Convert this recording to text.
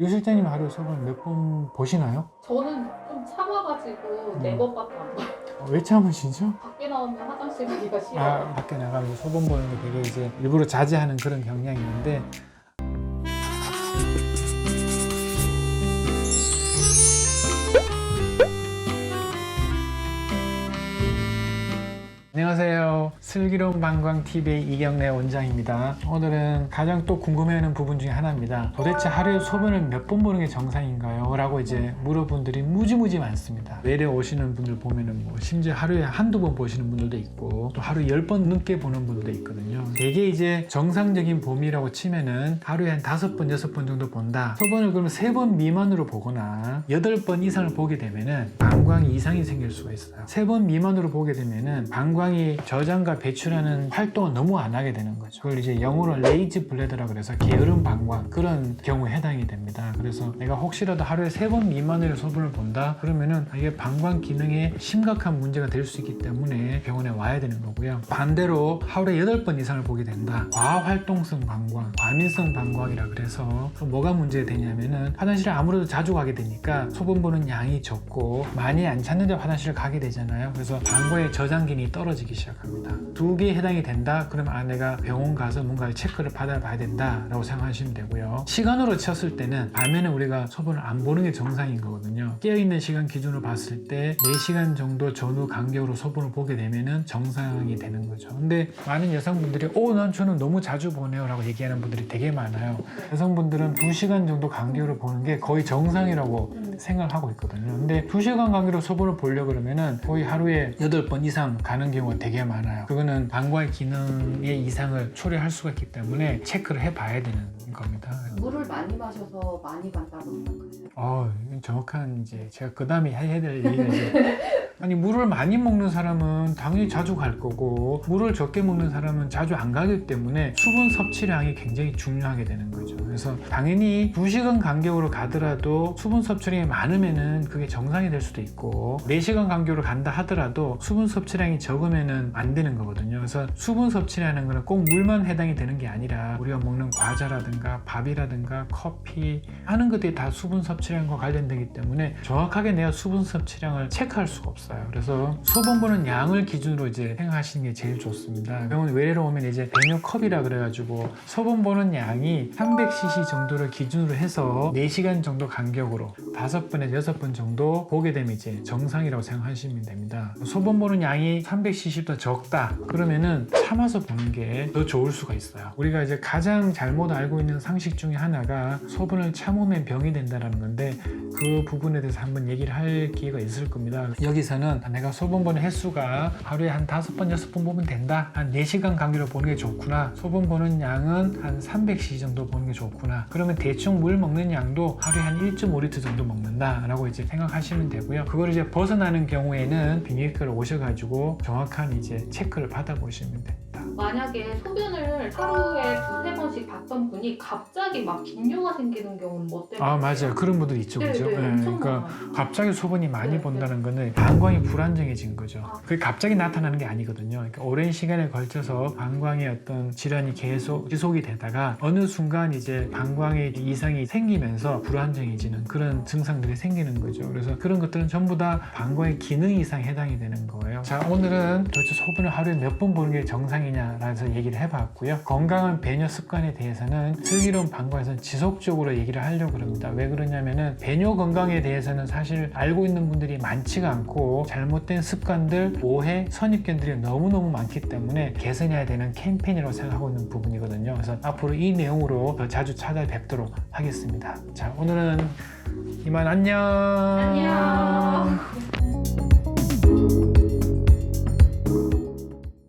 유 실장님 하루에 소변 몇번 보시나요? 저는 좀 참아가지고 음. 네 번밖에 안 봐요. 어, 왜 참으시죠? 밖에 나오면 화장실 가기가 싫어요. 아, 밖에 나가면 소변 보는 게 되게 이제 일부러 자제하는 그런 경향이 있는데 안녕하세요. 슬기로운 방광 TV의 이경래 원장입니다. 오늘은 가장 또 궁금해하는 부분 중에 하나입니다. 도대체 하루에 소변을 몇 번 보는 게 정상인가요? 라고 이제 물어본 분들이 무지무지 많습니다. 외래 오시는 분들 보면은 뭐 심지어 하루에 한두 번 보시는 분들도 있고 또 하루 열 번 넘게 보는 분들도 있거든요. 대개 이제 정상적인 봄이라고 치면은 하루에 한 다섯 번, 여섯 번 정도 본다. 소변을 그러면 세 번 미만으로 보거나 여덟 번 이상을 보게 되면은 방광이 이상이 생길 수가 있어요. 세 번 미만으로 보게 되면은 방광이 저장과 배출하는 활동을 너무 안 하게 되는 거죠. 그걸 이제 영어로 레이지 블레더라 그래서 게으른 방광 그런 경우에 해당이 됩니다. 그래서 내가 혹시라도 하루에 세 번 미만으로 소변을 본다 그러면은 이게 방광 기능에 심각한 문제가 될 수 있기 때문에 병원에 와야 되는 거고요. 반대로 하루에 여덟 번 이상을 보게 된다. 과활동성 방광, 과민성 방광이라 그래서 또 뭐가 문제가 되냐면은 화장실에 아무래도 자주 가게 되니까 소변 보는 양이 적고 많이 안 찾는데 화장실을 가게 되잖아요. 그래서 방광의 저장기능이 떨어지기 시작합니다. 두 개에 해당이 된다. 그러면 아 내가 병원 가서 뭔가 체크를 받아봐야 된다라고 생각하시면 되고요. 시간으로 쳤을 때는 밤에는 우리가 소변을 안 보는 게 정상인 거거든요. 깨어있는 시간 기준으로 봤을 때 4시간 정도 전후 간격으로 소변을 보게 되면은 정상이 되는 거죠. 근데 많은 여성분들이 오, 난 저는 너무 자주 보네요 라고 얘기하는 분들이 되게 많아요. 여성분들은 2시간 정도 간격으로 보는 게 거의 정상이라고 음. 생각을 하고 있거든요. 근데 2시간 간격으로 소변을 보려고 그러면은 거의 하루에 8번 이상 가는 경우가 되게 많아요. 그거는 방광 기능의 이상을 초래할 수가 있기 때문에 체크를 해봐야 되는 겁니다. 물을 많이 마셔서 많이 간다고 생각하세요? 어, 정확한 이제 제가 그 다음에 해야 될 얘기가 이제 아니 물을 많이 먹는 사람은 당연히 자주 갈 거고 물을 적게 먹는 사람은 자주 안 가기 때문에 수분 섭취량이 굉장히 중요하게 되는 거죠. 그래서 당연히 2시간 간격으로 가더라도 수분 섭취량이 많으면은 그게 정상이 될 수도 있고 4시간 간격으로 간다 하더라도 수분 섭취량이 적으면은 안 되는 거거든요. 그래서 수분 섭취라는 거는 꼭 물만 해당이 되는 게 아니라 우리가 먹는 과자라든가 밥이라든가 커피 하는 것들이 다 수분 섭취량과 관련되기 때문에 정확하게 내가 수분 섭취량을 체크할 수가 없어요. 그래서 소변 보는 양을 기준으로 이제 생각하시는 게 제일 좋습니다. 병원 외래로 오면 이제 배뇨 컵이라 그래가지고 소변 보는 양이 300cc 정도를 기준으로 해서 4시간 정도 간격으로 5번에서 6번 정도 보게 되면 이제 정상이라고 생각하시면 됩니다. 소변 보는 양이 300cc보다 적다 그러면은 참아서 보는 게 더 좋을 수가 있어요. 우리가 이제 가장 잘못 알고 있는 상식 중에 하나가 소변을 참으면 병이 된다는 건데 그 부분에 대해서 한번 얘기를 할 기회가 있을 겁니다. 여기서 는 내가 소변 보는 횟수가 하루에 한 다섯 번, 여섯 번 보면 된다. 한 4시간 간격으로 보는 게 좋구나. 소변 보는 양은 한 300cc 정도 보는 게 좋구나. 그러면 대충 물 먹는 양도 하루에 한 1.5리터 정도 먹는다. 라고 이제 생각하시면 되고요. 그걸 이제 벗어나는 경우에는 비뇨기과를 오셔가지고 정확한 이제 체크를 받아보시면 됩니다. 만약에 소변을 하루에 번씩 봤던 분이 갑자기 막 긴뇨가 생기는 경우는 뭐 때문에? 아, 맞아요. 그런 분들 있죠. 네, 그죠? 네, 예, 엄청 그러니까 많아요. 갑자기 소변이 많이 네, 본다는 거는 방광이 불안정해진 거죠. 아. 그게 갑자기 나타나는 게 아니거든요. 그러니까 오랜 시간에 걸쳐서 방광의 어떤 질환이 계속 지속이 되다가 어느 순간 이제 방광의 이상이 생기면서 불안정해지는 그런 증상들이 생기는 거죠. 그래서 그런 것들은 전부 다 방광의 기능 이상에 해당이 되는 거예요. 자, 오늘은 도대체 소변을 하루에 몇 번 보는 게 정상이냐라서 얘기를 해봤고요. 건강한 배뇨 습관에 대해서는 슬기로운 방광에서는 지속적으로 얘기를 하려고 합니다. 왜 그러냐면은 배뇨 건강에 대해서는 사실 알고 있는 분들이 많지가 않고 잘못된 습관들, 오해, 선입견들이 너무너무 많기 때문에 개선해야 되는 캠페인이라고 생각하고 있는 부분이거든요. 그래서 앞으로 이 내용으로 더 자주 찾아뵙도록 하겠습니다. 자, 오늘은 이만 안녕. 안녕.